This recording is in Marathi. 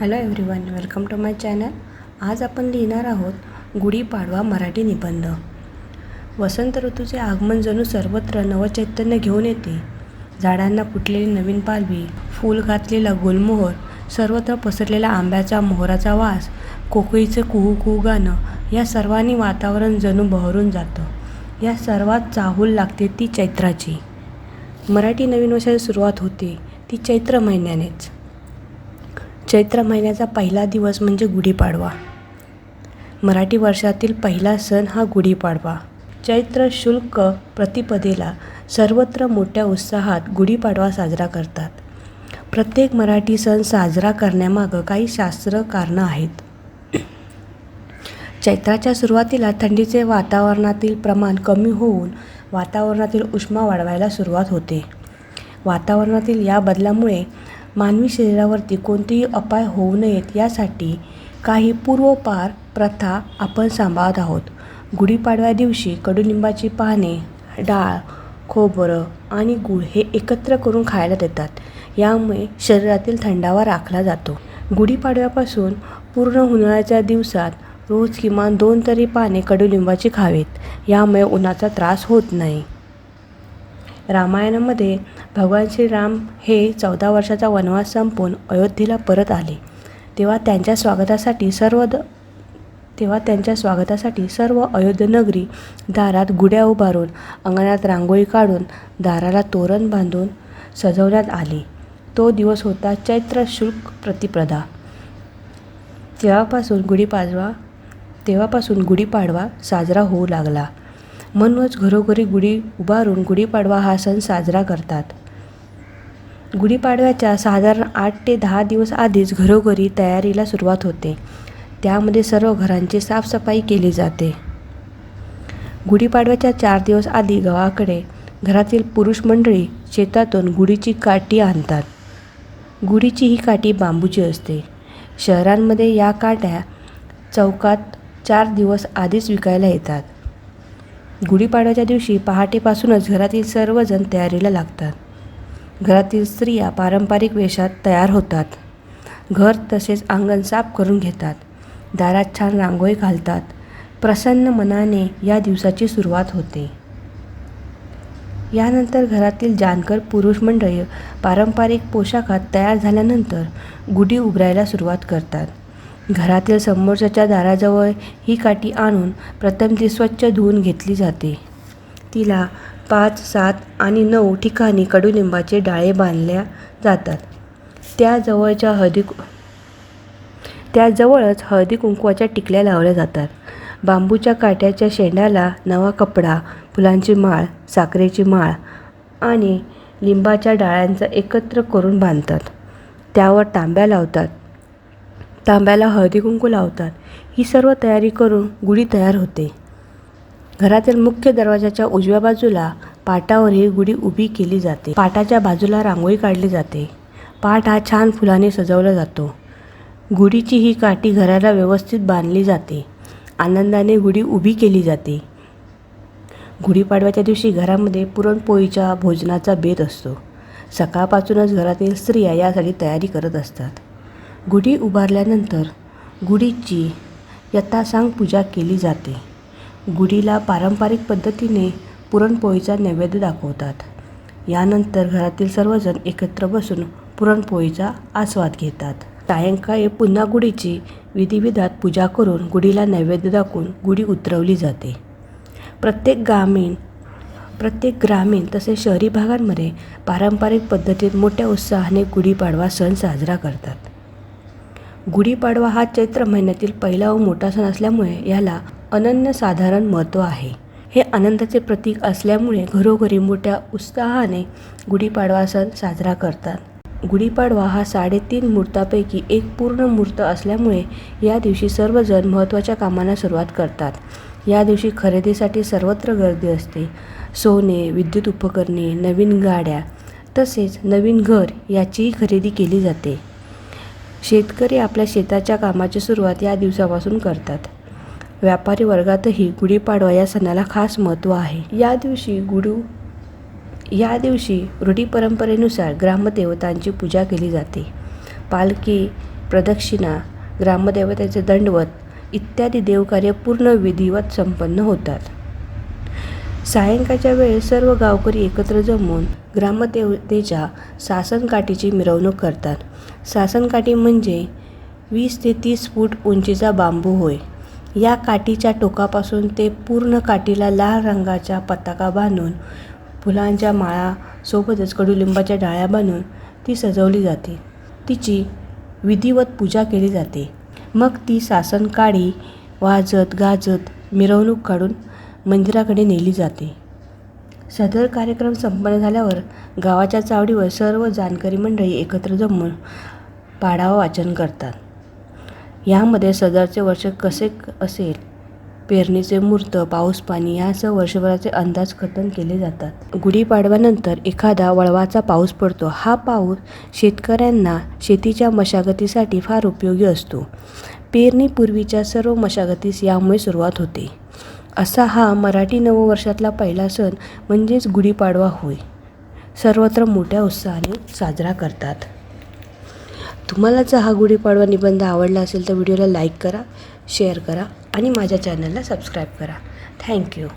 Hello everyone welcome to my channel. आज आपण लिहिणार आहोत गुढीपाडवा मराठी निबंध. वसंत ऋतूचे आगमन जणू सर्वत्र नवचैतन्य घेऊन येते. झाडांना फुटलेली नवीन पालवी फूल घातलेला गुलमोहर सर्वत्र पसरलेला आंब्याचा मोहराचा वास कोकळीचं कुहू कुहू गाणं या सर्वांनी वातावरण जणू बहरून जातं. या सर्वात चाहूल लागते ती चैत्राची. मराठी नवीन वर्षाची सुरुवात होते ती चैत्र महिन्यानेच. चैत्र महिन्याचा पहिला दिवस म्हणजे गुढीपाडवा. मराठी वर्षातील पहिला सण हा गुढीपाडवा. चैत्र शुल्क प्रतिपदेला सर्वत्र मोठ्या उत्साहात गुढीपाडवा साजरा करतात. प्रत्येक मराठी सण साजरा करण्यामागं काही शास्त्र कारणं आहेत. चैत्राच्या सुरुवातीला थंडीचे वातावरणातील प्रमाण कमी होऊन वातावरणातील उष्मा वाढवायला सुरुवात होते. वातावरणातील या बदलामुळे मानवी शरीरावरती कोणतेही अपाय होऊ नयेत यासाठी काही पूर्वपार प्रथा आपण सांभाळत आहोत. गुढीपाडव्या दिवशी कडुलिंबाची पाने डाळ खोबरं आणि गूळ हे एकत्र करून खायला देतात. यामुळे शरीरातील थंडावा राखला जातो. गुढीपाडव्यापासून पूर्ण उन्हाळ्याच्या दिवसात रोज किमान दोन तरी पाने कडुलिंबाची खावीत. यामुळे उन्हाचा त्रास होत नाही. रामायणामध्ये भगवान श्रीराम हे चौदा वर्षाचा वनवास संपून अयोध्येला परत आले. तेव्हा त्यांच्या स्वागतासाठी सर्व द तेव्हा त्यांच्या स्वागतासाठी सर्व अयोध्यनगरी दारात गुड्या उभारून अंगणात रांगोळी काढून दाराला तोरण बांधून सजवण्यात आले. तो दिवस होता चैत्र शुल्क प्रतिप्रदा तेव्हापासून गुढीपाडवा तेव्हापासून गुढीपाडवा साजरा होऊ लागला. म्हणूनच घरोघरी गुढी उभारून गुढीपाडवा हा सण साजरा करतात. गुढीपाडव्याच्या साधारण आठ ते दहा दिवस आधीच घरोघरी तयारीला सुरुवात होते. त्यामध्ये सर्व घरांची साफसफाई केली जाते. गुढीपाडव्याच्या चार दिवस आधी गावाकडे घरातील पुरुष मंडळी शेतातून गुढीची काठी आणतात. गुढीची ही काठी बांबूची असते. शहरांमध्ये या काट्या चौकात चार दिवस आधीच विकायला येतात. गुढीपाडव्याच्या दिवशी पहाटेपासूनच घरातील सर्वजण तयारीला लागतात. घरातील स्त्रिया पारंपरिक वेशात तयार होतात. घर तसेच अंगण साफ करून घेतात. दारात छान रांगोळी घालतात. प्रसन्न मनाने या दिवसाची सुरुवात होते. यानंतर घरातील जानकर पुरुष मंडळी पारंपरिक पोशाखात तयार झाल्यानंतर गुढी उभारायला सुरुवात करतात. घरातील समोरच्या दाराजवळ ही काठी आणून प्रथम ती स्वच्छ धुवून घेतली जाते. तिला पाच सात आणि नऊ ठिकाणी कडुलिंबाचे डाळे बांधल्या जातात. त्याजवळच्या हळदी त्याजवळच हळदी कुंकवाच्या टिकल्या लावल्या जातात. बांबूच्या काट्याच्या शेंडाला नवा कपडा फुलांची माळ साखरेची माळ आणि लिंबाच्या डाळ्यांचा एकत्र करून बांधतात. त्यावर तांब्या लावतात. तांब्याला हळदी कुंकू लावतात. ही सर्व तयारी करून गुढी तयार होते. घरातील मुख्य दरवाजाच्या उजव्या बाजूला पाटावर ही गुढी उभी केली जाते. पाटाच्या बाजूला रांगोळी काढली जाते. पाट हा छान फुलाने सजवला जातो. गुढीची ही काठी घराला व्यवस्थित बांधली जाते. आनंदाने गुढी उभी केली जाते. गुढीपाडव्याच्या दिवशी घरामध्ये पुरणपोळीच्या भोजनाचा बेत असतो. सकाळपासूनच घरातील स्त्रिया यासाठी तयारी करत असतात. गुढी उभारल्यानंतर गुढीची यथासांग पूजा केली जाते. गुढीला पारंपरिक पद्धतीने पुरणपोळीचा नैवेद्य दाखवतात. यानंतर घरातील सर्वजण एकत्र बसून पुरणपोळीचा आस्वाद घेतात. सायंकाळी पुन्हा गुढीची विधिविधात पूजा करून गुढीला नैवेद्य दाखवून गुढी उतरवली जाते. प्रत्येक ग्रामीण प्रत्येक ग्रामीण तसेच शहरी भागांमध्ये पारंपरिक पद्धतीत मोठ्या उत्साहाने गुढीपाडवा सण साजरा करतात. गुढीपाडवा हा चैत्र महिन्यातील पहिला व मोठा सण असल्यामुळे याला अनन्यसाधारण महत्त्व आहे. हे आनंदाचे प्रतीक असल्यामुळे घरोघरी मोठ्या उत्साहाने गुढीपाडवा सण साजरा करतात. गुढीपाडवा हा साडेतीन मुहूर्तापैकी एक पूर्ण मुहूर्त असल्यामुळे या दिवशी सर्वजण महत्त्वाच्या कामांना सुरुवात करतात. या दिवशी खरेदीसाठी सर्वत्र गर्दी असते. सोने विद्युत उपकरणे नवीन गाड्या तसेच नवीन घर याचीही खरेदी केली जाते. शेतकरी आपल्या शेताच्या कामाची सुरुवात या दिवसापासून करतात. व्यापारी वर्गातही गुढीपाडवा या सणाला खास महत्त्व आहे. या दिवशी गुढू या दिवशी रूढी परंपरेनुसार ग्रामदेवतांची पूजा केली जाते. पालखी प्रदक्षिणा ग्रामदेवतेचे दंडवत इत्यादी देवकार्य पूर्ण विधिवत संपन्न होतात. सायंकाळच्या वेळेस सर्व गावकरी एकत्र जमून ग्रामदेवतेच्या सासनकाठीची मिरवणूक करतात. सासनकाठी म्हणजे वीस ते तीस फूट उंचीचा बांबू होय. या काठीच्या टोकापासून ते पूर्ण काठीला लाल रंगाच्या पताका बांधून फुलांच्या माळा सोबतच कडुलिंबाच्या डाळ्या बांधून ती सजवली जाते. तिची विधिवत पूजा केली जाते. मग ती सासनकाठी वाजत गाजत मिरवणूक काढून मंदिराकडे नेली जाते. सदर कार्यक्रम संपन्न झाल्यावर गावाच्या चावडीवर सर्व जानकारी मंडळी एकत्र जमून पाढावा वाचन करतात. यामध्ये सदरचे वर्ष कसे असेल पेरणीचे मूर्त पाऊस पाणी यासह वर्षभराचे अंदाज कथन केले जातात. गुढीपाडव्यानंतर एखादा वळवाचा पाऊस पडतो. हा पाऊस शेतकऱ्यांना शेतीच्या मशागतीसाठी फार उपयोगी असतो. पेरणीपूर्वीच्या सर्व मशागतीस यामुळे सुरुवात होते. असा हा मराठी नववर्षातला पहिला सण म्हणजेच गुढीपाडवा होय. सर्वत्र मोठ्या उत्साहाने साजरा करतात. तुम्हाला जर हा गुढीपाडवा निबंध आवडला असेल तर व्हिडिओला लाईक करा शेअर करा आणि माझ्या चॅनलला सबस्क्राईब करा. थँक्यू